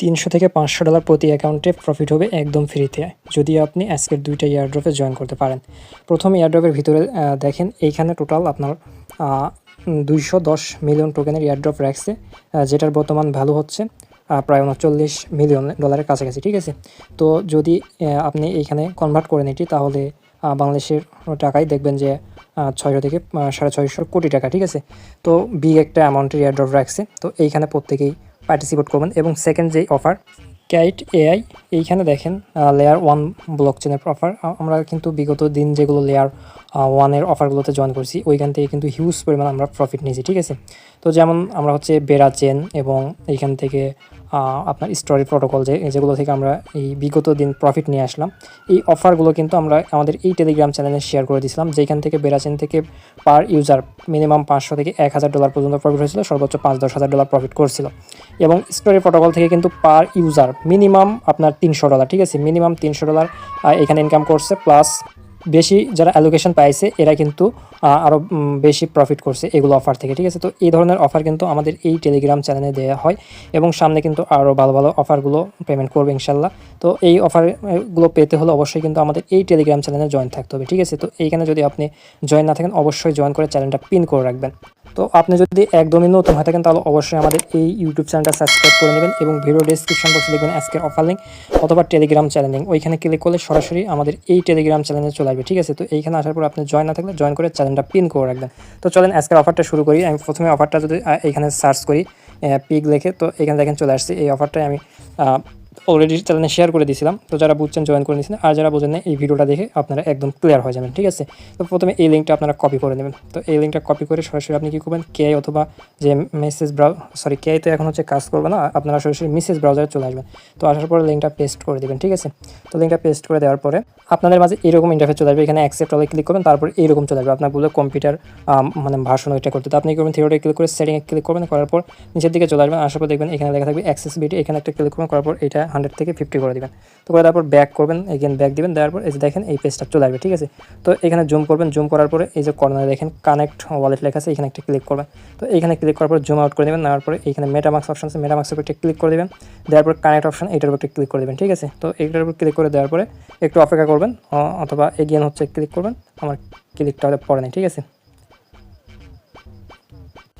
তিনশো থেকে পাঁচশো ডলার প্রতি অ্যাকাউন্টে প্রফিট হবে একদম ফ্রিতে যদি আপনি আজকের দুইটা ইয়ারড্রপে জয়েন করতে পারেন। প্রথম ইয়ারড্রপের ভিতরে দেখেন, এইখানে টোটাল আপনার দুইশো দশ মিলিয়ন টোকেনের ইয়ারড্রপ রাখছে যেটার বর্তমান ভ্যালু হচ্ছে প্রায় উনচল্লিশ মিলিয়ন ডলারের কাছাকাছি, ঠিক আছে? তো যদি আপনি এইখানে কনভার্ট করেন এটি, তাহলে বাংলাদেশের টাকায় দেখবেন যে ছয়শো থেকে সাড়ে ছয়শো কোটি টাকা, ঠিক আছে? তো বিগ একটা অ্যামাউন্টের ইয়ারড্রপ রাখছে। তো এইখানে প্রত্যেকেই পার্টিসিপেট করবেন। এবং সেকেন্ড যে অফার ক্যাইট এআই এইখানে দেখেন লেয়ার ওয়ান ব্লক চেনের অফার আমরা কিন্তু বিগত দিন যেগুলো লেয়ার ওয়ানের অফারগুলোতে জয়েন করছি, ওইখান থেকে কিন্তু হিউজ পরিমাণ আমরা প্রফিট নিয়েছি, ঠিক আছে? তো যেমন আমরা হচ্ছে বেড়া চেন এবং এইখান থেকে আপনার স্টোরি প্রোটোকল যে, যেগুলো থেকে আমরা এই বিগত দিন প্রফিট নিয়ে আসলাম, এই অফারগুলো কিন্তু আমরা আমাদের এই টেলিগ্রাম চ্যানেলে শেয়ার করে দিয়েছিলাম, যেখান থেকে বেরাচেন থেকে পার ইউজার মিনিমাম পাঁচশো থেকে এক হাজার ডলার পর্যন্ত প্রফিট হয়েছিল, সর্বোচ্চ পাঁচ দশ হাজার ডলার প্রফিট করছিল। এবং স্টোরি প্রোটোকল থেকে কিন্তু পার ইউজার মিনিমাম আপনার তিনশো ডলার ঠিক আছে? মিনিমাম তিনশো ডলার এখানে ইনকাম করছে প্লাস বেশি যারা অ্যালোকেশন পাইছে, এরা কিন্তু আরও বেশি প্রফিট করছে এগুলো অফার থেকে, ঠিক আছে? তো এই ধরনের অফার কিন্তু আমাদের এই টেলিগ্রাম চ্যানেলে দেওয়া হয় এবং সামনে কিন্তু আরও ভালো ভালো অফারগুলো পেমেন্ট করবে ইনশাল্লাহ। তো এই অফারগুলো পেতে হলে অবশ্যই কিন্তু আমাদের এই টেলিগ্রাম চ্যানেলে জয়েন থাকতে হবে, ঠিক আছে? তো এইখানে যদি আপনি জয়েন না থাকেন, অবশ্যই জয়েন করে চ্যানেলটা পিন করে রাখবেন। তো আপনি যদি একদমই নতুন হয়ে থাকেন, তাহলে অবশ্যই আমাদের এই ইউটিউব চ্যানেলটা সাবস্ক্রাইব করে নেবেন এবং ভিডিও ডিসক্রিপশন বক্সে দেখবেন আজকের অফার লিঙ্ক অথবা টেলিগ্রাম চ্যানেল লিঙ্ক ওইখানে ক্লিক করলে সরাসরি আমাদের এই টেলিগ্রাম চ্যানেলে চলে আসবে, ঠিক আছে? তো এইখানে আসার পর আপনি জয়েন না থাকলে জয়েন করে চ্যানেলটা পিন করে রাখবেন। তো চলেন আজকের অফারটা শুরু করি। আমি প্রথমে অফারটা যদি এখানে সার্চ করি পিক লিখে, তো এখানে দেখেন চলে আসছে। এই অফারটাই আমি অলরেডি চ্যানেলে শেয়ার করে দিয়েছিলাম। তো যারা বুঝছেন জয়েন করে নিয়েছেন, আর যারা বুঝেন না এই ভিডিওটা দেখে আপনারা একদম ক্লিয়ার হয়ে যাবেন, ঠিক আছে? তো প্রথমে এই লিঙ্কটা আপনারা কপি করে নেবেন। তো এই লিঙ্কটা কপি করে সরাসরি আপনি কী করবেন? কে অথবা যে মেসেজ ব্রাউ সরি কে তো এখন হচ্ছে কাজ করবে না, আপনারা সরাসরি মেসেজ ব্রাউজারে চলে আসবেন। তো আসার পরে লিঙ্কটা পেস্ট করে দেবেন, ঠিক আছে? তো লিঙ্কটা পেস্ট করে দেওয়ার পরে আপনাদের মাঝে এরকম ইন্টারফেস চলে আসবে। এখানে অ্যাকসেপ্ট অলে ক্লিক করবেন, তারপর এইরকম চলে আসবে। আপনার বলে কম্পিউটার মানে ভাষণ ওইটা করতে। তো আপনি করবেন? থিওরিতে ক্লিক করে সেটিংয়ে ক্লিক করবেন, করার পর নিচের দিকে চলে আসবেন, আসার পর দেখবেন এখানে লেখা থাকবে অ্যাক্সেসিবিলিটি এখানে একটা ক্লিক করবেন, করার পর এটা হান্ড্রেড থেকে ফিফটি করে দিবেন। তো করে তারপর ব্যাক করবেন এগেন ব্যাক দিবেন, দেওয়ার পর এই যে দেখেন এই পেজটা চলে আসবে, ঠিক আছে? তো এখানে জুম করবেন জুম করার পরে এই যে কর্নারে দেখেন কানেক্ট ওয়ালেট লেখা আছে, এখানে একটা ক্লিক করবেন। তো এখানে ক্লিক করার পর জুম আউট করে দেবেন, নেওয়ার পরে এখানে মেটামাক্স অপশন আছে মেটামাক্সের উপর একটা ক্লিক করে দেবেন। দেওয়ার পর কানেক্ট অপশন এটার উপর একটা ক্লিক করে দেবেন, ঠিক আছে? তো এইটার উপর ক্লিক করে দেওয়ার পরে একটু অপেক্ষা করবেন অথবা এগিয়ে হচ্ছে ক্লিক করবেন, আমার ক্লিকটা হলে পড়ে নেই, ঠিক আছে?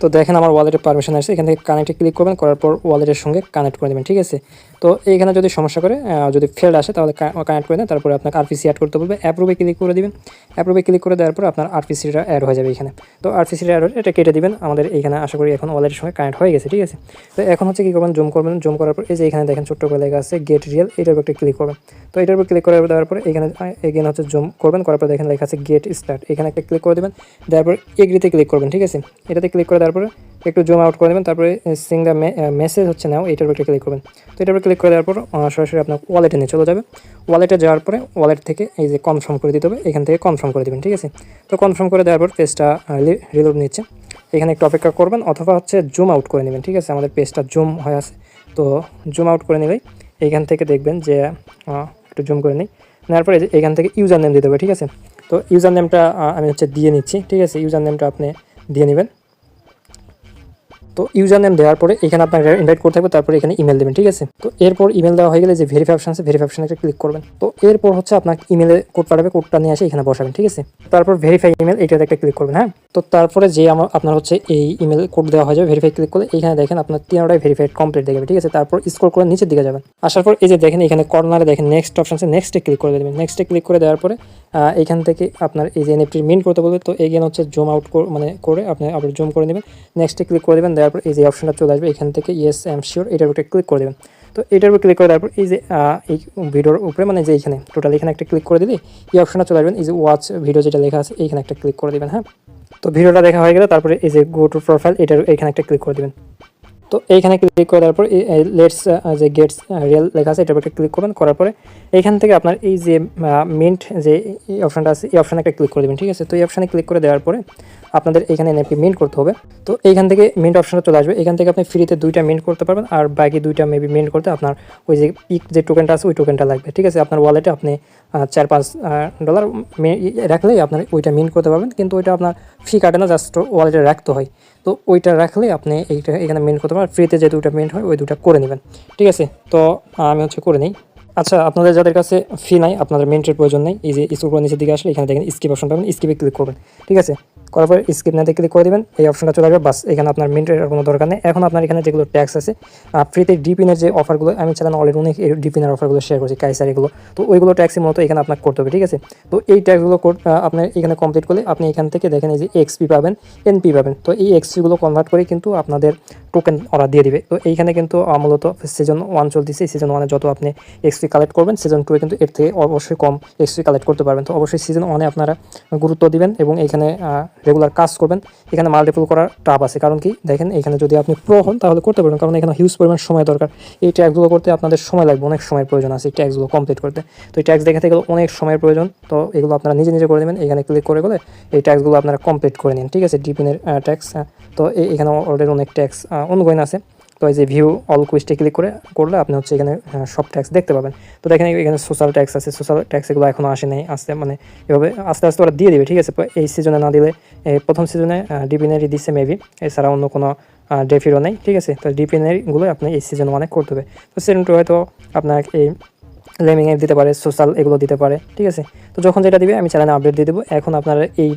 তো দেখেন আমার ওয়ালেটের পারমিশন আসছে, এখান থেকে কানেক্টে ক্লিক করবেন, করার পর ওয়ালেটের সঙ্গে কানেক্ট করে দেবেন, ঠিক আছে? তো এইখানে যদি সমস্যা করে যদি ফেল্ড আসে, তাহলে কানেক্ট করে দেন, তারপরে আপনাকে আরপিসি অ্যাড করতে বলবে অ্যাপ্রুভে ক্লিক করে দিবেন। অ্যাপ্রুভে ক্লিক করে দেওয়ার পর আপনার আরপিসিটা অ্যাড হয়ে যাবে এখানে তো আরপিসিটা অ্যাড হলে এটা কেটে দিবেন, আমাদের এইখানে আশা করি এখন ওয়ালেটের সঙ্গে কানেক্ট হয়ে গেছে, ঠিক আছে? তো এখন হচ্ছে কী করবেন জুম করবেন জুম করার পর এই যে এখানে দেখেন ছোট্ট করে লেখা আছে গেট রিয়েল এটার উপর একটা ক্লিক করবেন। তো এটার উপর ক্লিক করে দেওয়ার পরে এখানে এগেন হচ্ছে জুম করবেন, করার পর দেখেন লেখা আছে গেট স্টার্ট এখানে একটা ক্লিক করে দেবেন, দেওয়ার পর এগ্রিতে ক্লিক করবেন, ঠিক আছে? এটাতে ক্লিক করে দেওয়ার পরে একটু জুম আউট করে দেবেন তারপরে সিং দ্য মেসেজ হচ্ছে নাও এটার উপরে ক্লিক করবেন। তো এটার উপরে ক্লিক করে দেওয়ার পর সরাসরি আপনার ওয়ালেটে নিয়ে চলে যাবে। ওয়ালেটে যাওয়ার পরে ওয়ালেট থেকে এই যে কনফার্ম করে দিতে হবে, এখান থেকে কনফার্ম করে দেবেন, ঠিক আছে? তো কনফার্ম করে দেওয়ার পর পেজটা রিলোড নিচ্ছে। এখানে একটু অপেক্ষা করবেন, অথবা হচ্ছে জুম আউট করে নেবেন, ঠিক আছে? আমাদের পেজটা জুম হয়ে আছে। তো জুম আউট করে নিলেই এইখান থেকে দেখবেন যে একটু জুম করে নিই। নেওয়ার পরে এখান থেকে ইউজার নেম দিতে হবে, ঠিক আছে? তো ইউজার নেমটা আমি হচ্ছে দিয়ে নিচ্ছি, ঠিক আছে? ইউজার নেমটা আপনি দিয়ে নেবেন। তো ইউজার নেম দেওয়ার পরে এখানে আপনার ইনভাইট করতে হবে, তারপরে এখানে ইমেল দেবেন, ঠিক আছে? তো এরপর ইমেল দেওয়া হয়ে গেলে যে ভেরিফাই অপশন আছে ভেরিফাই অপশনে ক্লিক করবেন। তো এরপর হচ্ছে আপনার ইমেলে কোড পাঠাবে কোডটা নিয়ে আসে এখানে বসাবেন, ঠিক আছে? তারপর ভেরিফাই ইমেল এটাতে একটা ক্লিক করবেন হ্যাঁ? তো তারপরে যে আমার, আপনার হচ্ছে এই ইমেল কোড দেওয়া হয়ে যাবে ভেরিফাই ক্লিক করলে এখানে দেখেন আপনার তিনটাই ভেরিফাইড কমপ্লিট দেখাবে, ঠিক আছে? তারপর স্ক্রল করে নিচের দিকে যাবেন। আসার পর এই যে দেখেন এখানে কর্নারে দেখেন নেক্সট অপশন আছে নেক্সটে ক্লিক করে দেবেন। নেক্সটে ক্লিক করে দেওয়ার পরে এখান থেকে আপনার এই যে এনএফটি মিন্ট করতে বলবে, তো এগেন হচ্ছে জুম আউট মানে করে আপনি আবার জুম করে নেবেন। নেক্সটে ক্লিক করে দেবেন দেওয়ার পর এই যে অপশনটা চলে আসবে, এখান থেকে ইয়েস আই এম শিওর এটার উপরে ক্লিক করে দেবেন। তো এটার উপর ক্লিক করে দেওয়ার পর এই যে এই ভিডিওর উপরে মানে যে এখানে টোটাল এখানে একটা ক্লিক করে দিলে এই অপশনটা চলে আসবেন এই যে ওয়াচ ভিডিও যেটা লেখা আছে এইখানে একটা ক্লিক করে দেবেন হ্যাঁ? তো ভিডিওটা দেখা হয়ে গেলে তারপরে এই যে গো টু প্রোফাইল এটার এখানে একটা ক্লিক করে দেবেন। তো এইখানে ক্লিক করে দেওয়ার পর লেটস যে গেটস রিয়েল লেখা আছে, এটার উপর ক্লিক করবেন, করার পরে এইখান থেকে আপনার এই যে মিন্ট যে অপশনটা আছে, এই অপশানে একটা ক্লিক করে দেবেন, ঠিক আছে? তো এই অপশানে ক্লিক করে দেওয়ার পরে আপনাদের এখানে এনএফটি মিন্ট করতে হবে। তো এইখান থেকে মিন্ট অপশনটা চলে আসবে। এখান থেকে আপনি ফ্রিতে দুইটা মিন্ট করতে পারবেন আর বাকি দুইটা মেবি মিন্ট করতে আপনার ওই যে পিক যে টোকেনটা আছে, ওই টোকেনটা লাগবে। ঠিক আছে? আপনার ওয়ালেটে আপনি চার পাঁচ ডলার রাখলেই আপনার ওইটা মিন্ট করতে পারবেন। কিন্তু ওইটা আপনার ফ্রি কাটে না জাস্ট ওয়ালেটে রাখতে হয়। তো ওইটা রাখলে আপনি এইটা এখানে মিন্ট করতে পারেন ফ্রিতে যে দুটো মিন্ট হয়, ওই দুটা করে নেবেন। ঠিক আছে? তো আমি হচ্ছে করে নিই। আচ্ছা আপনাদের যাদের কাছে ফি নাই, আপনাদের মিন্টের প্রয়োজন নেই, এই যে স্কুল নিচের দিকে আসলে এখানে দেখেন স্কিপ অপশন পাবেন স্কিপে ক্লিক করবেন। ঠিক আছে? করার পর স্কিপ নাতে ক্লিক করে দেবেন, এই অপশনটা চলে আসবে। বাস, এখানে আপনার মিন্টের কোনো দরকার নেই। এখন আপনার এখানে যেগুলো ট্যাক্স আছে ফ্রিতে ডিপিনের যে অফারগুলো আমি চালানো অলরেডি অনেক ডিপিনের অফারগুলো শেয়ার করছি কাইসার এগুলো। তো ওইগুলো ট্যাক্সের মতো এখানে আপনার করতে হবে, ঠিক আছে? তো এই ট্যাক্সগুলো আপনার এখানে কমপ্লিট করলে আপনি এখান থেকে দেখেন এই যে এক্সপি পাবেন এনপি পাবেন। তো এই এক্সপিগুলো কনভার্ট করে কিন্তু আপনাদের টোকেন ওরা দিয়ে দিবে। তো এইখানে কিন্তু মূলত সিজন ওয়ান চলতেছে। সিজন ওয়ানে যত আপনি এক্সপি কালেক্ট করবেন সিজন টুয়ে কিন্তু এর থেকে অবশ্যই কম এক্সপি কালেক্ট করতে পারবেন। তো অবশ্যই সিজন ওয়ানে আপনারা গুরুত্ব দিবেন এবং এখানে রেগুলার কাজ করবেন, এখানে মাল্টিপল করার টাপ আছে। কারণ কি? দেখেন, এখানে যদি আপনি প্রো হন, তাহলে করতে পারবেন। কারণ এখানে হিউজ পরিমাণ সময় দরকার। এই ট্যাক্সগুলো করতে আপনাদের সময় লাগবে, অনেক সময়ের প্রয়োজন আছে এই ট্যাক্সগুলো কমপ্লিট করতে। তো এই ট্যাক্স দেখাতে গেলে অনেক সময়ের প্রয়োজন। তো এগুলো আপনারা নিজে নিজে করে দেবেন এখানে ক্লিক করে গেলে এই ট্যাক্সগুলো আপনারা কমপ্লিট করে নিন। ঠিক আছে? ডিপিনের ট্যাক্স তো এখানে অলরেডি অনেক ট্যাক্স অনগোয়িং আছে। তো এই যে ভিউ অল কুইস্টে ক্লিক করে, করলে আপনি হচ্ছে এখানে সব ট্যাক্স দেখতে পাবেন। তো দেখেন এখানে সোশ্যাল ট্যাক্স আছে সোশ্যাল ট্যাক্স এগুলো এখনও আসে নাই, আসতে মানে এভাবে আস্তে আস্তে ওরা দিয়ে দেবে, ঠিক আছে? এই সিজনে না দিলে প্রথম সিজনে ডিপিনারি দিচ্ছে মেবি এছাড়া অন্য কোনো ডেফিরও নেই, ঠিক আছে? তো ডিপিনারিগুলো আপনি এই সিজন ওয়ানে করতে হবে। তো সিজন টু হয়তো আপনার এই লেমিং এর দিতে পারে, সোশ্যাল এগুলো দিতে পারে, ঠিক আছে? তো যখন যেটা দিবে, আমি চ্যানেলে আপডেট দিয়ে দেবো। এখন আপনারা এই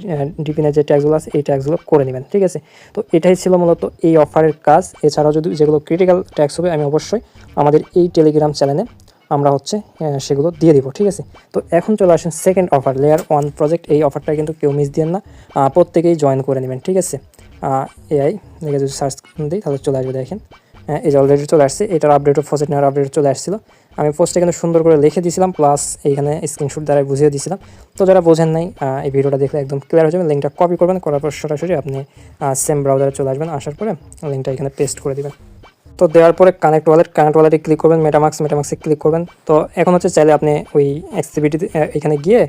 ডিপিনের যে ট্যাক্সগুলো আছে, এই ট্যাক্সগুলো করে নেবেন, ঠিক আছে? তো এটাই ছিল মূলত এই অফারের কাজ। এছাড়াও যদি যেগুলো ক্রিটিক্যাল ট্যাক্স হবে, আমি অবশ্যই আমাদের এই টেলিগ্রাম চ্যানেলে আমরা হচ্ছে সেগুলো দিয়ে দিব, ঠিক আছে? তো এখন চলে আসেন second offer layer one project এই অফারটা কিন্তু কেউ মিস দিন না। প্রত্যেকেই জয়েন করে নেবেন, ঠিক আছে? এআই যদি সার্চ দিই, তাহলে চলে আসবে, দেখেন। এই যে অলরেডি চলে আসছে। এটার আপডেট ফসেট নেওয়ার আপডেট চলে আসছিল। আমি পোস্টে কিন্তু সুন্দর করে লিখে দিয়েছিলাম প্লাস এইখানে স্ক্রিনশট দ্বারা বুঝিয়ে দিয়েছিলাম। তো যারা বোঝেন নাই এই ভিডিওটা দেখলে একদম ক্লিয়ার হয়ে যাবে। লিঙ্কটা কপি করবেন, করার পর সরাসরি আপনি সেম ব্রাউজারে চলে আসবেন। আসার পরে লিঙ্কটা এখানে পেস্ট করে দিবেন। তো দেওয়ার পরে কানেক্ট ওয়ালেট কানেক্ট ওয়ালেটে ক্লিক করবেন মেটামাক্স মেটামাক্সে ক্লিক করবেন। তো এখন হচ্ছে চাইলে আপনি ওই অ্যাক্টিভিটি এখানে গিয়ে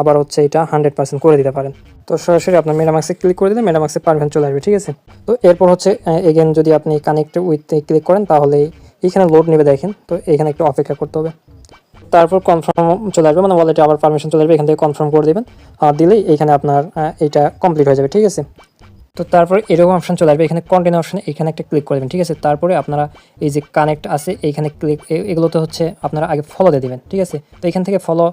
আবার হচ্ছে এটা হান্ড্রেড পার্সেন্ট করে দিতে পারেন। তো সরাসরি আপনার মেটামাক্সে ক্লিক করে দিলে মেটামাক্সে পারবেন চলে আসবে, ঠিক আছে? তো এরপর হচ্ছে এগেন যদি আপনি কানেক্ট উইথ ক্লিক করেন তাহলে এইখানে লোড নেবে দেখেন। তো এখানে একটু অপেক্ষা করতে হবে। তারপর কনফার্ম চলে আসবে মানে ওয়ালেটে আবার পারমিশন চলে আসবে, এখান থেকে কনফার্ম করে দেবেন। আর দিলেই এইখানে আপনার এইটা কমপ্লিট হয়ে যাবে, ঠিক আছে? তো তারপর এরকম অপশন চলে আসবে, এখানে কন্টেনার অপশন এখানে একটা ক্লিক করবেন ঠিক আছে? তারপরে আপনারা এই যে কানেক্ট আছে এইখানে ক্লিক এগুলোতে হচ্ছে আপনারা আগে ফলো দিয়ে দেবেন, ঠিক আছে? তো এখান থেকে ফলো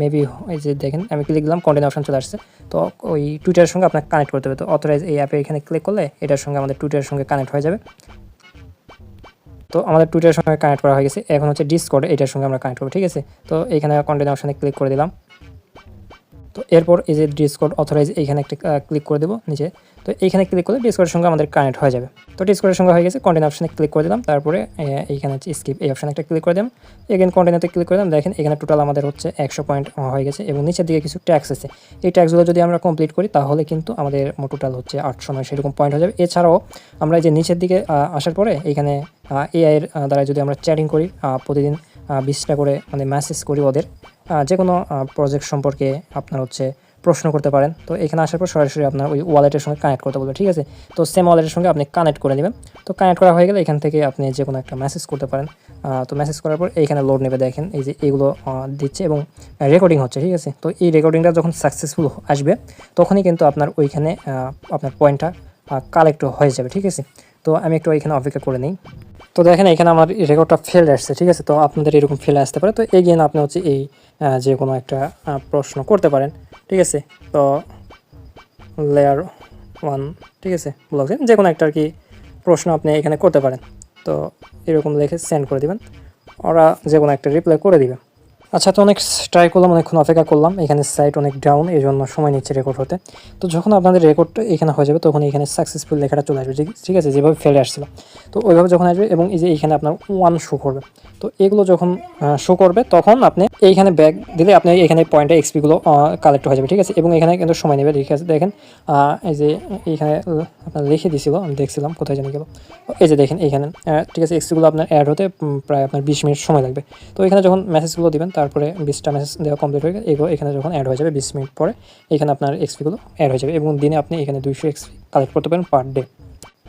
মেবি এই যে দেখেন, আমি ক্লিক দিলাম কন্টেনার অপশন চলে আসছে। তো ওই টুইটারের সঙ্গে আপনাকে কানেক্ট করতে হবে। তো অথরাইজ এই অ্যাপে এখানে ক্লিক করলে, এটার সঙ্গে আমাদের টুইটারের সঙ্গে কানেক্ট হয়ে যাবে। তো আমাদের টুইটারের সঙ্গে কানেক্ট করা হয়ে গেছে। এখন হচ্ছে ডিসকোড এটার সঙ্গে আমরা কানেক্ট করব, ঠিক আছে? তো এখানে কন্টেন্ট অপশানে ক্লিক করে দিলাম। তো এরপর এই যে ডিসকোড অথরাইজ এইখানে একটা ক্লিক করে দেবো, নিচে। তো এইখানে ক্লিক করলে ডিসকর্ডের সঙ্গে আমাদের কানেক্ট হয়ে যাবে। তো ডিসকর্ডের সঙ্গে হয়ে গেছে কন্টেন্ট অপশানে ক্লিক করে দিলাম, তারপরে এইখানে হচ্ছে স্কিপ এই অপশানে একটা ক্লিক করে দিলাম। এগেন কন্টেন্টে ক্লিক করে দিলাম, দেখেন এখানে টোটাল আমাদের হচ্ছে একশো পয়েন্ট হয়ে গেছে এবং নিচের দিকে কিছু ট্যাক্স আছে। এই ট্যাক্সগুলো যদি আমরা কমপ্লিট করি, তাহলে কিন্তু আমাদের টোটাল হচ্ছে আটশো নয়, সেরকম পয়েন্ট হয়ে যাবে। এছাড়াও, আমরা যে নিচের দিকে আসার পরে এখানে এআইয়ের দ্বারা যদি আমরা চ্যাটিং করি প্রতিদিন বিশটা করে মানে মেসেজ করি ওদের যে কোনো প্রজেক্ট সম্পর্কে আপনার হচ্ছে প্রশ্ন করতে পারেন। তো এখানে আসার পর সরাসরি আপনার ওই ওয়ালেটের সঙ্গে কানেক্ট করতে বলবে ঠিক আছে? তো সেম ওয়ালেটের সঙ্গে আপনি কানেক্ট করে নেবেন। তো কানেক্ট করা হয়ে গেলে এখান থেকে আপনি যে কোনো একটা মেসেজ করতে পারেন। তো মেসেজ করার পর এইখানে লোড নেবে দেখেন এই যে এইগুলো আহ, দিচ্ছে এবং রেকর্ডিং হচ্ছে ঠিক আছে? তো এই রেকর্ডিংটা যখন সাকসেসফুল আসবে তখনই কিন্তু আপনার ওইখানে আপনার পয়েন্টটা কালেক্ট হয়ে যাবে ঠিক আছে? তো আমি একটু এখানে অপেক্ষা করে নিই। তো দেখেন এখানে আমার রেকর্ডটা ফেল আসছে ঠিক আছে? তো আপনাদের এরকম ফেলে আসতে পারে। তো এগিয়ে আপনি হচ্ছে এই যে কোনো একটা প্রশ্ন করতে পারেন। ঠিক আছে? তো লেয়ার ওয়ান ঠিক আছে? ব্লকে যে কোনো একটা আর কি প্রশ্ন আপনি এখানে করতে পারেন। তো এরকম লিখে সেন্ড করে দিবেন। ওরা যে কোনো একটা রিপ্লাই করে দিবে। আচ্ছা তো অনেক ট্রাই করলাম, অনেকক্ষণ অপেক্ষা করলাম। এখানে সাইট অনেক ডাউন এই জন্য সময় নিচ্ছে রেকর্ড হতে। তো যখন আপনাদের রেকর্ডটা এখানে হয়ে যাবে, তখন এখানে সাকসেসফুল লেখাটা চলে আসবে। ঠিক- আছে, যেভাবে ফেলে আসছিল তো ওইভাবে যখন আসবে এবং এই যে এইখানে আপনার ওয়ান শো করবে, তো এগুলো যখন শো করবে, তখন আপনি এইখানে ব্যাগ দিলে আপনি এখানে পয়েন্টে এক্সপিগুলো কালেক্ট হয়ে যাবে। ঠিক আছে, এবং এখানে কিন্তু সময় নেবে। ঠিক আছে, দেখেন এই যে এইখানে আপনার লিখে দিছিল, আমি দেখছিলাম কোথায় জানি গেল। এই যে দেখেন এইখানে ঠিক আছে এক্সপিগুলো আপনার অ্যাড হতে প্রায় আপনার বিশ মিনিট সময় লাগবে। তো এখানে যখন মেসেজগুলো দিবেন তারপরে বিশটা মেসেজ দেওয়া কমপ্লিট হয়ে গেলে। এগুলো এখানে যখন অ্যাড হয়ে যাবে, বিশ মিনিট পরে এখানে আপনার এক্সপিগুলো অ্যাড হয়ে যাবে এবং দিনে আপনি এখানে দুইশো এক্সপি কালেক্ট করতে পারেন পার ডে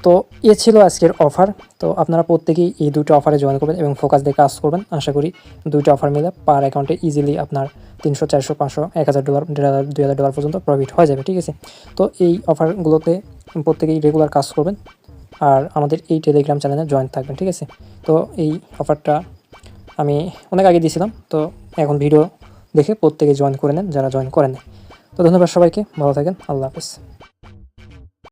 তো এ ছিল আজকের অফার তো আপনারা প্রত্যেকেই এই দুটো অফারে জয়েন করবেন এবং ফোকাস দিয়ে কাজ করবেন। আশা করি দুইটা অফার মিলে পার অ্যাকাউন্টে ইজিলি আপনার তিনশো, চারশো, পাঁচশো, এক হাজার ডলার দেড় হাজার, দুই হাজার ডলার পর্যন্ত প্রফিট হয়ে যাবে, ঠিক আছে? তো এই অফারগুলোতে প্রত্যেকেই রেগুলার কাজ করবেন। আর আমাদের এই টেলিগ্রাম চ্যানেলে জয়েন থাকবেন, ঠিক আছে? তো এই অফারটা আমি অনেক আগে দিয়েছিলাম, তো এখন ভিডিও দেখে প্রত্যেকে জয়েন করে নেন, যারা জয়েন করেন তো ধন্যবাদ সবাইকে, ভালো থাকেন, আল্লাহ হাফেজ।